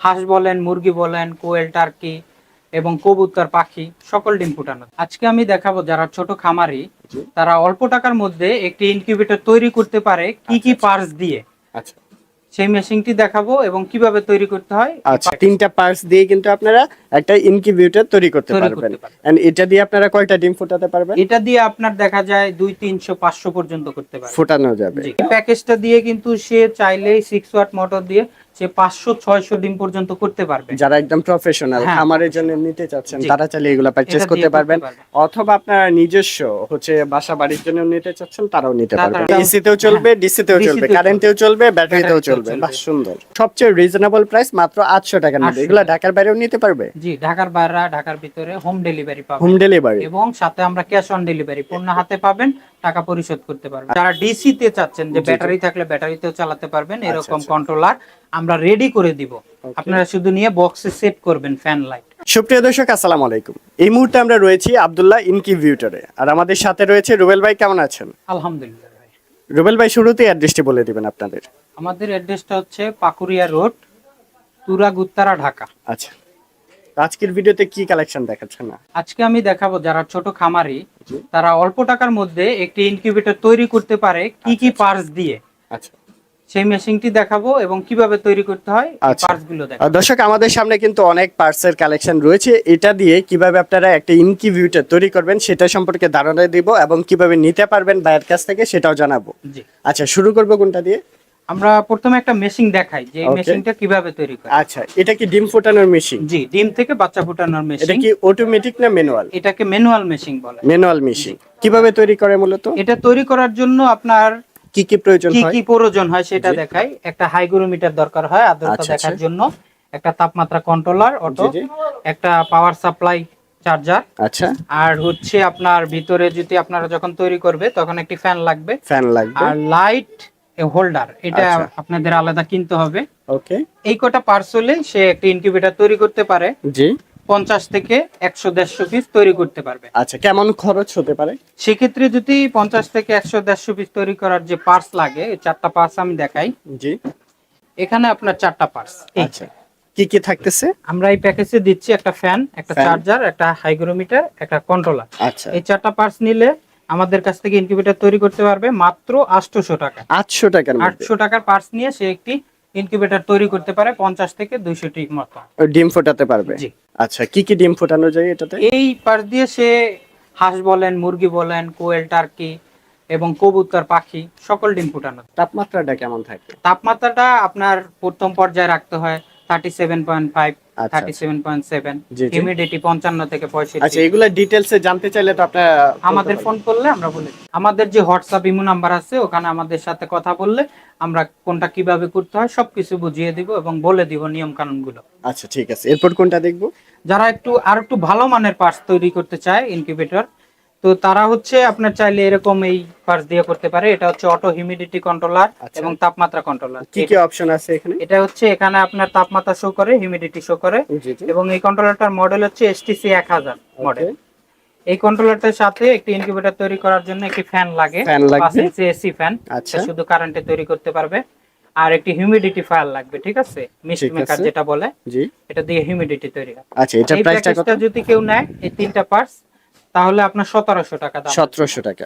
হাঁস বলেন মুরগি বলেন কোয়েল টার্কি এবং কবুতর পাখি সকল ডিম ফুটানো। আজকে আমি দেখাবো যারা ছোট খামারি তারা অল্প টাকার মধ্যে একটি ইনকিউবেটর তৈরি করতে পারে কি কি পার্টস দিয়ে। আচ্ছা। সেই মেশিনটি দেখাবো এবং কীভাবে তৈরি করতে হয়। আচ্ছা তিনটা পার্টস দিয়ে কিন্তু আপনারা একটা ইনকিউবেটর তৈরি করতে পারবেন। এন্ড এটা দিয়ে আপনারা কয়টা ডিম ফোটাতে পারবেন? এটা দিয়ে আপনার দেখা যায় দুই তিনশো পাঁচশো পর্যন্ত করতে পারে ফোটানো যাবে। এই প্যাকেজটা দিয়ে কিন্তু সে চাইলেই সিক্স ওয়াট মোটর দিয়ে সে পাঁচশো ছয়শো ডিম পর্যন্ত করতে পারবে। যারা একদম প্রফেশনাল হ্যাঁ, খামারের জন্য নিতে চাচ্ছেন তারা চাইলে এগুলো পারচেজ করতে পারবেন। পারবে। অথবা আপনারা নিজস্ব হচ্ছে বাসা বাড়ির জন্য নিতে চাচ্ছেন তারাও নিতে পারবেন। এসিতেও চলবে ডিসিতেও DC চলবে তেও কারেন্টেও চলবে ব্যাটারিতেও চলবে। বাহ সুন্দর। সবচেয়ে রিজনেবল প্রাইস মাত্র আটশো টাকার মধ্যে 800 এগুলো ঢাকার বাইরেও নিতে পারবে? জি ঢাকার বাইরে ঢাকার ভিতরে হোম ডেলিভারি পাবে হোম ডেলিভারি এবং সাথে আমরা ক্যাশ অন ডেলিভারি পণ্য হাতে পাবেন। টাকা পরিশোধ করতে পারবেন। যারা ডিসি তে চাচ্ছেন যে। ব্যাটারি থাকলে ব্যাটারিতেও চালাতে পারবেন এরকম আচ্ছা। কন্ট্রোলার আমরা রেডি করে দিব। আপনারা শুধু নিয়ে বক্সে সেট করবেন ফ্যান লাইট সুপ্রিয় দর্শক আসসালামু আলাইকুম। এই মুহূর্তে আমরা রয়েছি আব্দুল্লাহ ইনকিউবিউটরে আর আমাদের সাথে রয়েছে রুবেল ভাই কেমন আছেন? আলহামদুলিল্লাহ ভাই। রুবেল ভাই শুরুতেই অ্যাড্রেসটি বলে দিবেন আপনাদের। আমাদের অ্যাড্রেসটা হচ্ছে পাকুরিয়া রোড তুরা গুত্তারা ঢাকা। আচ্ছা। আজকের ভিডিওতে কি কালেকশন দেখাচ্ছেন না? আজকে আমি দেখাবো যারা ছোট খামারি তারা অল্প টাকার মধ্যে একটি ইনকিউবেটর তৈরি করতে পারে কি কি পার্টস দিয়ে। আচ্ছা। সেই মেশিনটি দেখাবো এবং কীভাবে তৈরি করতে হয় আচ্ছা। পার্টসগুলো দেখাবো দর্শক আমাদের সামনে কিন্তু অনেক পার্টসের কালেকশন রয়েছে। এটা দিয়ে কীভাবে আপনারা একটা ইনকিউবিউটর তৈরি করবেন সেটা সম্পর্কে ধারণা দিব এবং কীভাবে নিতে পারবেন ভাইয়ের কাছ থেকে সেটাও জানাব। আচ্ছা শুরু করব কোনটা দিয়ে? আমরা প্রথমে একটা মেশিন দেখাই যে মেশিনটা কীভাবে তৈরি করে আচ্ছা এটা কি ডিম ফোটানোর মেশিন জি ডিম থেকে বাচ্চা ফুটানোর এটা মেশিন কি অটোমেটিক না ম্যানুয়াল এটাকে ম্যানুয়াল মেশিন বলে। ম্যানুয়াল মেশিন কীভাবে তৈরি করে মূলত? এটা তৈরি করার জন্য আপনার কি কি প্রয়োজন হয়? কি কি প্রয়োজন হয় সেটা। দেখাই। একটা হাইগ্রোমিটার দরকার হয় আর্দ্রতা আচ্ছা, দেখার আচ্ছা। জন্য। একটা তাপমাত্রা কন্ট্রোলার অটো। একটা পাওয়ার সাপ্লাই চার্জার আচ্ছা। আর হচ্ছে আপনার ভিতরে যদি আপনারা যখন তৈরি করবে তখন একটি ফ্যান লাগবে। ফ্যান লাগবে। আর লাইট হোল্ডার এটা আচ্ছা। আপনাদের আলাদা কিনতে হবে। ওকে। এই কটা পার্স হলে সে একটা ইনকিউবেটর তৈরি করতে পারে। জি। পঞ্চাশ থেকে একশো দেড়শো পিস তৈরি করতে পারবে। আচ্ছা কেমন খরচ হতে পারে? সেক্ষেত্রে যদি পঞ্চাশ থেকে একশো দেড়শো পিস তৈরি করার যে পার্স লাগে চারটা পার্স আমি দেখাই। জি। এখানে আপনার চারটা পার্স আচ্ছা। কি কি থাকতেছে? আমরা এই প্যাকেজে দিচ্ছি একটা ফ্যান একটা চার্জার একটা হাইগ্রোমিটার একটা কন্ট্রোলার আচ্ছা। এই চারটা পার্স নিলে আমাদের কাছ থেকে ইনকিউবেটর তৈরি করতে পারবে মাত্র আটশো টাকা। আটশো টাকার আটশো টাকার পার্স নিয়ে সে একটি ইনকিউবেটর তৈরি করতে পারে পঞ্চাশ থেকে দুইশোটি মতো। ডিম ফোটাতে পারবে? আচ্ছা কি কি ডিম ফোটানো যায় এটাতে? এই পার্স দিয়ে সে হাঁস বলেন মুরগি বলেন কোয়েল টার্কি এবং কবুতর পাখি সকল ডিম ফুটানো তাপমাত্রাটা কেমন থাকে? তাপমাত্রাটা আপনার প্রথম পর্যায়ে রাখতে হয় থার্টি সেভেন পয়েন্ট ফাইভ আচ্ছা। হিউমিডিটি থেকে আচ্ছা এগুলা ডিটেলসে জানতে চাইলে তো আপনারা আমাদের ফোন করলে আমরা বলে আমাদের যে হোয়াটসঅ্যাপ ইমো নাম্বার আছে ওখানে আমাদের সাথে কথা বললে আমরা কোনটা কীভাবে করতে হয় সবকিছু বুঝিয়ে দিব এবং বলে দিব নিয়ম কানুনগুলো আচ্ছা ঠিক আছে। এরপর কোনটা দেখব? যারা একটু আর একটু ভালো মানের পার্টস তৈরি করতে চায় ইনকিউবেটর তো তারা হচ্ছে আপনার চাইলে এরকম এই পার্স দিয়ে করতে পারে। এটা হচ্ছে অটো হিউমিডিটি কন্ট্রোলার। এবং তাপমাত্রা কন্ট্রোলার কি কি অপশন আছে এখানে? এটা হচ্ছে এখানে আপনার তাপমাত্রা শো করে হিউমিডিটি শো করে। এবং এই কন্ট্রোলারটার মডেল হচ্ছে এসটিসি এক হাজার মডেল এই কন্ট্রোলারটার সাথে একটি ইনকিউবেটর তৈরি করার জন্য একটি ফ্যান লাগে। পাঁচ এসি ফ্যান আচ্ছা। শুধু কারেন্টে তৈরি করতে পারবে। আর একটি হিউমিডিটি ফায়ার লাগবে ঠিক আছে? মিস্ট মেকার যেটা বলে। জি। এটা দিয়ে হিউমিডিটি তৈরি হয়। আচ্ছা এটা প্রাইসটা কত? যদি কেউ নেয় এই তিনটা পার্টস তাহলে আপনার সতেরোশো টাকা সতেরোশো টাকা।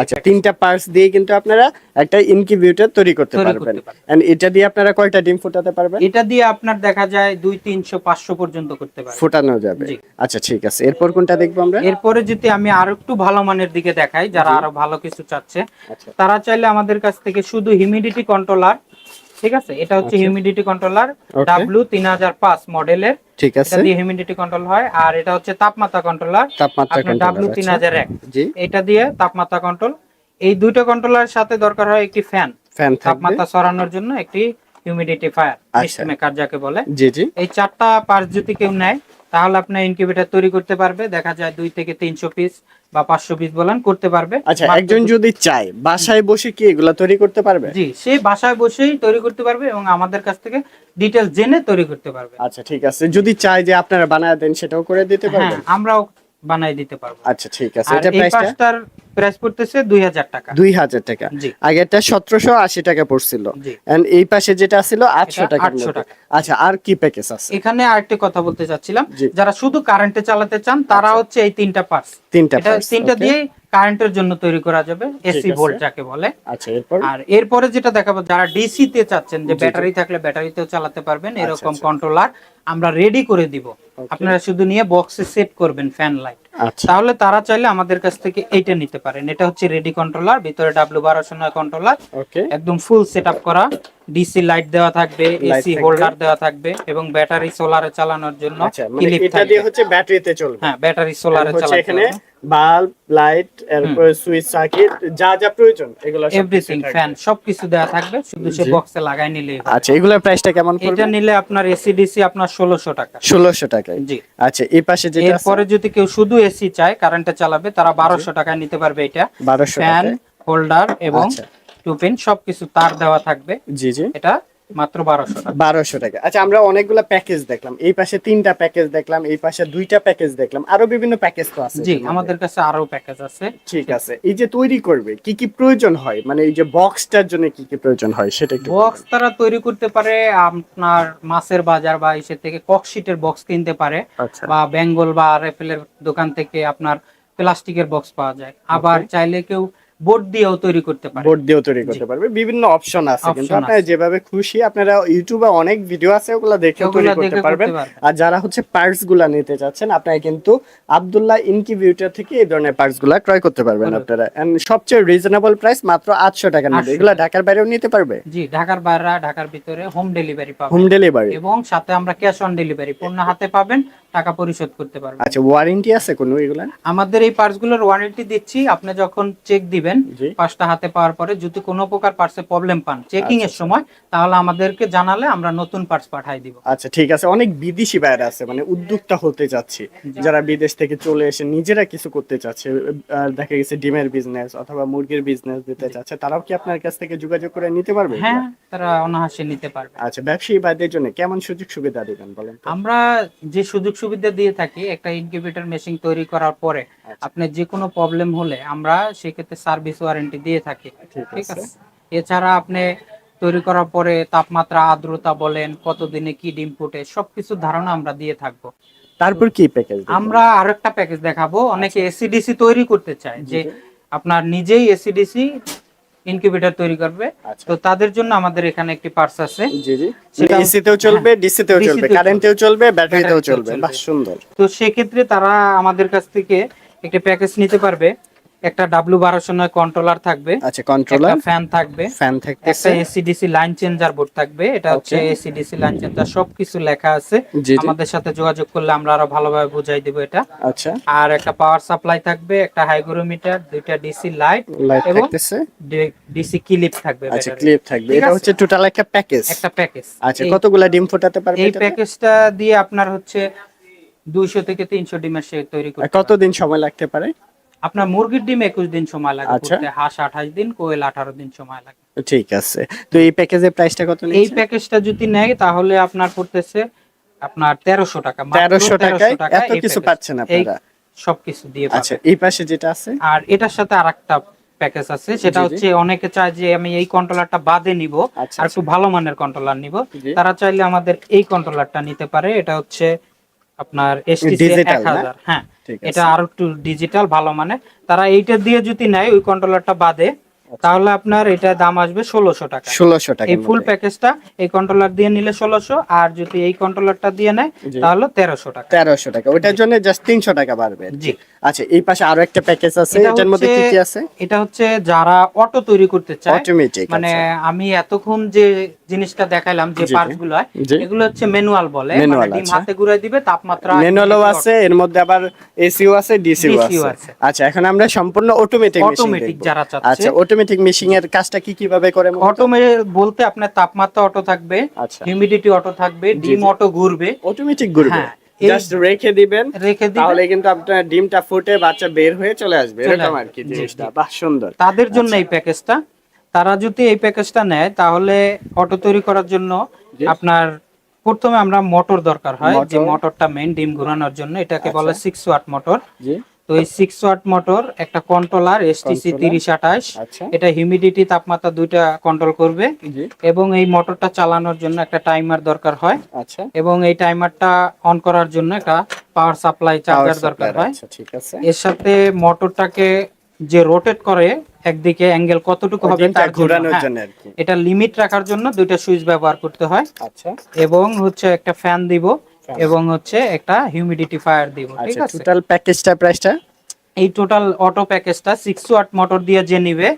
আচ্ছা তিনটা পার্টস দিয়ে কিন্তু আপনারা একটা ইনকিউবেটর তৈরি করতে পারবেন। এন্ড এটা দিয়ে আপনারা কয়টা ডিম ফোটাতে পারবেন? এটা দিয়ে আপনার দেখা যায় দুই তিনশো পাঁচশো পর্যন্ত করতে পারবে ফোটানো যাবে। আচ্ছা ঠিক আছে। এরপর কোনটা দেখব আমরা? এরপরে যদি আমি আরও একটু ভালো মানের দিকে দেখাই যারা আরও ভালো কিছু চাচ্ছে আচ্ছা। তারা চাইলে আমাদের কাছ থেকে শুধু হিউমিডিটি কন্ট্রোলার ঠিক আছে? এটা হচ্ছে আচ্ছা। Humidity controller. ডাব্লু তিন হাজার পাঁচ মডেলের। ঠিক এটা আছে। দিয়ে হিউমিডিটি কন্ট্রোল হয়। আর এটা হচ্ছে তাপমাত্রা কন্ট্রোলার তাপমাত্রা ডাব্লু তিন কন্ট্রোলার হাজার এক। জি। এটা দিয়ে তাপমাত্রা কন্ট্রোল এই দুইটা কন্ট্রোলার সাথে দরকার হয় একটি ফ্যান ফ্যান তাপমাত্রা সরানোর জন্য একটি হিউমিডিটি ফায়ার আচ্ছা। মেকার যাকে বলে। জি জি। এই চারটা পার্স যদি কেউ নেয় তাহলে আপনার ইনকিউবেটর তৈরি করতে পারবে। দেখা যায় দুই থেকে তিনশো পিস বা পাঁচশো পিস বলেন করতে পারবে। আচ্ছা একজন যদি চায় বাসায় বসে কি এগুলা তৈরি করতে পারবে? জি সে বাসায় বসেই তৈরি করতে পারবে এবং আমাদের কাছ থেকে ডিটেলস জেনে তৈরি করতে পারবে। আচ্ছা ঠিক আছে। যদি চায় যে আপনারা বানায় দেন সেটাও করে দিতে হ্যাঁ পারবেন? আমরাও বানাই দিতে পারব। আচ্ছা ঠিক আছে। এটা প্রাইসটা প্রাইস পড়তেছে দুই হাজার টাকা। দুই হাজার টাকা। জি। আগেরটা সতেরোশো আশি টাকা পড়ছিল। এন্ড এই পাশে যেটা ছিল আটশো এটা টাকা 800 টাকা। আচ্ছা আর কি প্যাকেজ আছে? এখানে আরেকটি কথা বলতে চাচ্ছিলাম। যারা শুধু কারেন্টে চালাতে চান তারা হচ্ছে এই তিনটা পার্টস তিনটা এটা তিনটা দিয়ে কারেন্টের জন্য তৈরি করা যাবে এসি ভোল্ট যাকে বলে। আচ্ছা এরপর? আর এরপরে যেটা দেখাবো যারা ডিসি তে চাচ্ছেন যে। ব্যাটারি থাকলে ব্যাটারিতেও চালাতে পারবেন এরকম আচ্ছা। কন্ট্রোলার আমরা রেডি করে দিব। আপনারা শুধু নিয়ে বক্সে সেট করবেন ফ্যান লাইট আচ্ছা। তাহলে তারা চাইলে আমাদের কাছ থেকে এটা নিতে পারেন। এটা হচ্ছে রেডি কন্ট্রোলার ভিতরে ডাব্লিউ বারোশো নয় কন্ট্রোলার একদম ফুল সেট করা। ডিসি লাইট দেওয়া থাকবে এসি হোল্ডার দেওয়া থাকবে এবং ব্যাটারি সোলারে চালানোর জন্য আচ্ছা মানে ক্লিপ এটা দিয়ে হচ্ছে ব্যাটারিতে চলবে। হ্যাঁ ব্যাটারি সোলারে চালাতে এখানে বাল্ব লাইট এরপর সুইচ সার্কিট যা যা প্রয়োজন এগুলো সব এভরিথিং ফ্যান সবকিছু দেওয়া থাকবে শুধু সে বক্সে লাগাই নিলে আচ্ছা এগুলোর প্রাইসটা কেমন পড়বে? এটা নিলে আপনার এসি ডিসি আপনার ষোলোশো টাকা। ষোলোশো টাকায়? জি। আচ্ছা এই পাশে যেটা এরপরে যদি কেউ শুধু এসি চায় কারেন্টে চালাবে তারা বারোশো টাকায় নিতে পারবে এটা। বারোশো ফ্যান হোল্ডার এবং টুপিন সবকিছু তার দেওয়া থাকবে। জি জি। এটা মাত্র বারোশো টাকা। বারোশো টাকা। আচ্ছা আমরা অনেকগুলো প্যাকেজ দেখলাম। এই পাশে তিনটা প্যাকেজ দেখলাম এই পাশে দুইটা প্যাকেজ দেখলাম। আরও বিভিন্ন প্যাকেজ তো আছে জি আমাদের কাছে আরও প্যাকেজ আছে। ঠিক আছে। এই যে তৈরি করবে কি কি প্রয়োজন হয়? মানে এই যে বক্সটার জন্য কি কি প্রয়োজন হয় সেটা একটু বক্স তারা তৈরি করতে পারে আপনার মাছের বাজার বা এসে থেকে ককশিটের বক্স কিনতে পারে। আচ্ছা। বা বেঙ্গল বা রেফেলের দোকান থেকে আপনার প্লাস্টিকের বক্স পাওয়া যায়। আবার চাইলে কেউ বোর্ড দিয়েও তৈরি করতে বোর্ড দিয়েও তৈরি করতে পারবে। বিভিন্ন অপশন আছে। কিন্তু আপনারা যেভাবে খুশি আপনারা ইউটিউবে অনেক ভিডিও আছে ওগুলো দেখে তৈরি করতে পারবেন। আর যারা হচ্ছে পার্টসগুলা নিতে চাচ্ছেন আপনারা কিন্তু আব্দুল্লাহ ইনকিউবেটর থেকে এই ধরনের পার্টসগুলা ক্রয় করতে পারবেন আপনারা। এন্ড সবচেয়ে রিজনেবল প্রাইস মাত্র আটশো টাকা নেবে 800 এগুলো ঢাকার বাইরেও নিতে পারবে? জি ঢাকার বাইরে ঢাকার ভিতরে হোম ডেলিভারি পাবেন। হোম ডেলিভারি এবং সাথে আমরা ক্যাশ অন ডেলিভারি পণ্য হাতে পাবেন। টাকা পরিশোধ করতে পারবেন আচ্ছা ওয়ারেন্টি আছে কোনো এগুলা আমাদের এই পার্টসগুলোর ওয়ারেন্টি দিচ্ছি। আপনি যখন চেক দিবেন পাঁচটা হাতে পাওয়ার পরে যদি কোনো প্রকার পার্টসে প্রবলেম পান চেকিং আচ্ছা, এর সময় তাহলে আমাদেরকে জানালে আমরা নতুন পার্টস পাঠাই দিব। আচ্ছা ঠিক আছে। অনেক বিদেশি বাইরে আছে মানে উদ্যোক্তা হতে যাচ্ছে যারা বিদেশ থেকে চলে এসে নিজেরা কিছু করতে চাচ্ছে দেখা গেছে ডিমের বিজনেস অথবা মুরগির বিজনেস দিতে চাচ্ছে তারাও কি আপনার কাছ থেকে যোগাযোগ করে নিতে পারবে হ্যাঁ তারা অনাহাসে নিতে পারবে। আচ্ছা ব্যবসায়ী বাইদের জন্য কেমন সুযোগ সুবিধা দিবেন বলেন আমরা যে সুযোগ সুবিধা দিয়ে থাকি একটা ইনকিউবেটর মেশিন তৈরি করার পরে আচ্ছা। আপনার যে কোনো প্রবলেম হলে আমরা সেক্ষেত্রে সার্ভিস ওয়ারেন্টি দিয়ে থাকি ঠিক আছে। এছাড়া আপনি তৈরি করার পরে তাপমাত্রা আর্দ্রতা বলেন কতদিনে কি ডিম ফুটে সবকিছু ধারণা আমরা দিয়ে থাকব তারপর কি প্যাকেজ আমরা আরেকটা প্যাকেজ দেখাবো অনেকে আচ্ছা। এসিডিসি তৈরি করতে চায় যে আপনার নিজেই এসিডিসি ইনকিউবেটর তৈরি করবে। আচ্ছা। তো তাদের জন্য আমাদের এখানে একটি পার্স আছে। জি জি। সেটা- এসি তেও চলবে ডিসি তেও DC চলবে কারেন্টেও চলবে ব্যাটারিতেও ব্যাটারিতেও চলবে। চলবে। বাহ সুন্দর। তো সেক্ষেত্রে তারা আমাদের কাছ থেকে একটি প্যাকেজ নিতে পারবে। একটা ডাব্লিউ বারোশো নয় কন্ট্রোলার থাকবে আচ্ছা কন্ট্রোলার একটা ফ্যান থাকবে ফ্যান থাকবে একটা এসিডিসি লাইন চেঞ্জার বোর্ড থাকবে এটা হচ্ছে. এসিডিসি লাইন চেঞ্জার সবকিছু লেখা আছে। আমাদের সাথে যোগাযোগ করলে আমরা আরও ভালোভাবে বুঝাই দেবো এটা। আচ্ছা। আর একটা পাওয়ার সাপ্লাই থাকবে একটা হাইগ্রোমিটার দুইটা ডিসি লাইট লাইট এবং ডিসি ক্লিপ থাকবে আচ্ছা ক্লিপ থাকবে। এটা হচ্ছে টোটাল একটা প্যাকেজ একটা প্যাকেজ আচ্ছা কতগুলা ডিম ফোটাতে পারবে এই প্যাকেজটা দিয়ে আপনার হচ্ছে দুইশো থেকে তিনশো ডিমের সে তৈরি করতে কতদিন সময় লাগতে পারে? আপনার মুরগির ডিম একুশ দিন সময় লাগে আচ্ছা। করতে হাঁস আঠাশ দিন কোয়েল আঠারো দিন সময় লাগে। ঠিক আছে। তো এই প্যাকেজের প্রাইসটা কত এই প্যাকেজটা যদি নেয় তাহলে আপনার পড়তেছে আপনার তেরোশো টাকা তেরোশো 1300 টাকায় টাকায় এত কিছু পাচ্ছেন আপনারা। সবকিছু দিয়ে আচ্ছা এই পাশে যেটা আছে? আর এটার সাথে আরেকটা প্যাকেজ আছে সেটা। হচ্ছে অনেকে চায় যে আমি এই কন্ট্রোলারটা বাদে নিব আচ্ছা, আর একটু ভালো মানের কন্ট্রোলার নিব। তারা চাইলে আমাদের এই কন্ট্রোলারটা নিতে পারে এটা হচ্ছে আপনার এসটিসি হ্যাঁ এটা আরও একটু ডিজিটাল ভালো মানে তারা এইটা দিয়ে যদি নেয় ওই কন্ট্রোলারটা বাদে তাহলে আপনার এটা দাম আসবে ষোলোশো টাকা। ষোলোশো টাকা এই ফুল প্যাকেজটা এই কন্ট্রোলার দিয়ে নিলে ষোলোশো আর যদি এই কন্ট্রোলারটা দিয়ে নেয় তাহলে তেরোশো টাকা। তেরোশো টাকা। ওটার জন্য জাস্ট তিনশো টাকা বাড়বে। জি। আচ্ছা এই পাশে আরও একটা প্যাকেজ আছে এটা এটার মধ্যে কি হচ্ছে- কি আছে? এটা হচ্ছে যারা অটো তৈরি করতে চায় অটোমেটিক মানে আমি এতক্ষণ যে জিনিসটা দেখাইলাম যে। পার্টসগুলো। এগুলো হচ্ছে ম্যানুয়াল বলে মানে ডিম আচ্ছা। হাতে ঘুরাই দিবে তাপমাত্রা ম্যানুয়ালও আছে এর মধ্যে আবার এসিও আছে ডিসিও আছে। আচ্ছা এখন আমরা সম্পূর্ণ অটোমেটিক মেশিন অটোমেটিক যারা চাচ্ছে আচ্ছা অটোমেটিক মেশিং এর কাজটা কি কীভাবে করে মূলত? অটো বলতে আপনার তাপমাত্রা অটো থাকবে আচ্ছা হিউমিডিটি অটো থাকবে ডিম অটো ঘুরবে অটোমেটিক ঘুরবে হ্যাঁ, জাস্ট রেখে দিবেন রেখে দিবে তাহলে কিন্তু আপনার ডিমটা ফুটে বাচ্চা বের হয়ে চলে আসবে এরকম আর কি জিনিসটা। বাহ সুন্দর তাদের জন্য আচ্ছা। এই প্যাকেজটা তারা যদি এই প্যাকেজটা নেয় তাহলে অটো তৈরি করার জন্য আপনার প্রথমে আমরা মোটর দরকার হয় যে মোটরটা মেইন ডিম ঘোরানোর জন্য এটাকে বলে আচ্ছা। সিক্স ওয়াট মোটর জি। তো এই সিক্স ওয়াট মোটর একটা কন্ট্রোলার এসটিসি। তিরিশ আঠাশ। আচ্ছা। এটা হিউমিডিটি তাপমাত্রা দুইটা কন্ট্রোল করবে। জি। এবং এই মোটরটা চালানোর জন্য একটা টাইমার দরকার হয়। আচ্ছা। এবং এই টাইমারটা অন করার জন্য একটা পাওয়ার সাপ্লাই চার্জার দরকার হয়। আচ্ছা ঠিক আছে। এর সাথে মোটরটাকে যে রোটেট করে একদিকে অ্যাঙ্গেল কতটুকু হবে তার ঘোরানোর হ্যাঁ, জন্য এটা লিমিট রাখার জন্য দুইটা সুইচ ব্যবহার করতে হয়। আচ্ছা। এবং হচ্ছে একটা ফ্যান দিব এবং হচ্ছে একটা হিউমিডিফায়ার দিব ঠিক আচ্ছা আছে? টোটাল প্যাকেজটা প্রাইসটা এই টোটাল অটো প্যাকেজটা সিক্স ওয়াট মোটর দিয়ে যে নিবে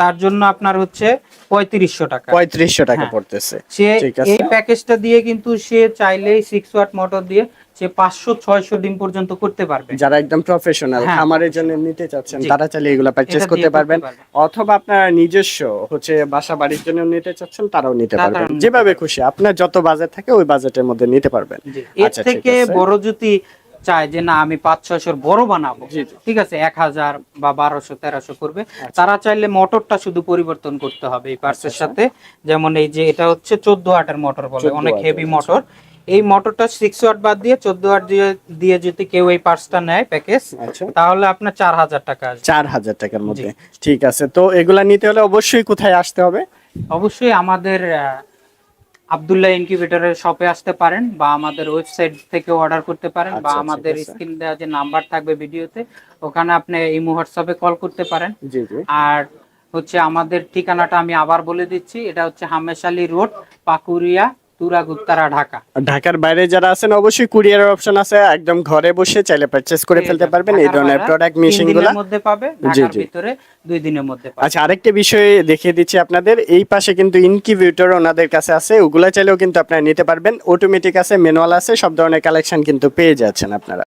তার জন্য আপনার হচ্ছে পঁয়ত্রিশশো টাকা। পঁয়ত্রিশশো টাকা হ্যাঁ। পড়তেছে। সে ঠিক আছে। এই প্যাকেজটা দিয়ে কিন্তু সে চাইলেই সিক্স ওয়াট মোটর দিয়ে সে পাঁচশো ছয়শো ডিম পর্যন্ত করতে পারবে। যারা একদম প্রফেশনাল হ্যাঁ, খামারের জন্য নিতে চাচ্ছেন তারা চাইলে এগুলো পারচেজ করতে পারবেন। অথবা আপনারা নিজস্ব হচ্ছে বাসা বাড়ির জন্য নিতে চাচ্ছেন তারাও নিতে পারবেন। যেভাবে খুশি। আপনার যত বাজেট থাকে ওই বাজেটের মধ্যে নিতে পারবেন। এর আচ্ছা, থেকে বড় যদি চায় যে না আমি পাঁচ ছয়শোর বড় বানাবো। ঠিক আছে এক হাজার বা বারোশো তেরোশো করবে। তারা চাইলে মোটরটা শুধু পরিবর্তন করতে হবে এই পার্সের সাথে। যেমন এই যে এটা হচ্ছে চোদ্দ ওয়াটের মোটর বলে অনেক হেভি আচ্ছা। মোটর। এই মোটরটা সিক্স ওয়াট বাদ দিয়ে চোদ্দ ওয়াট দিয়ে দিয়ে যদি কেউ এই পার্সটা নেয় প্যাকেজ আচ্ছা। তাহলে আপনার চার হাজার টাকা চার হাজার টাকার মধ্যে। ঠিক আছে তো এগুলা নিতে হলে অবশ্যই কোথায় আসতে হবে? অবশ্যই আমাদের আবদুল্লাহ ইনকিউবেটরের শপে আসতে পারেন বা আমাদের ওয়েবসাইট থেকে অর্ডার করতে পারেন বা আচ্ছা, আমাদের স্ক্রিন দেওয়া যে নাম্বার থাকবে ভিডিওতে ওখানে আপনি ইমো হোয়াটসঅ্যাপে কল করতে পারেন। জি জি। আর হচ্ছে আমাদের ঠিকানাটা আমি আবার বলে দিচ্ছি এটা হচ্ছে হামেশালি রোড পাকুরিয়া তুরাগুত্তারা ঢাকা। ঢাকার বাইরে যারা আছেন অবশ্যই কুরিয়ারের অপশন আছে একদম ঘরে বসে চাইলে পারচেজ করে ফেলতে পারবেন এই ধরনের প্রোডাক্ট মেশিনগুলো। মধ্যে পাবে ঢাকার ভিতরে দুই দিনের মধ্যে পাবে। আচ্ছা আরেকটা বিষয় দেখিয়ে দিচ্ছি আপনাদের এই পাশে কিন্তু ইনকিউবেটর ওনাদের কাছে আছে ওগুলা চাইলেও কিন্তু আপনারা নিতে পারবেন। অটোমেটিক আছে ম্যানুয়াল আছে সব ধরনের কালেকশন কিন্তু পেয়ে যাচ্ছেন আপনারা।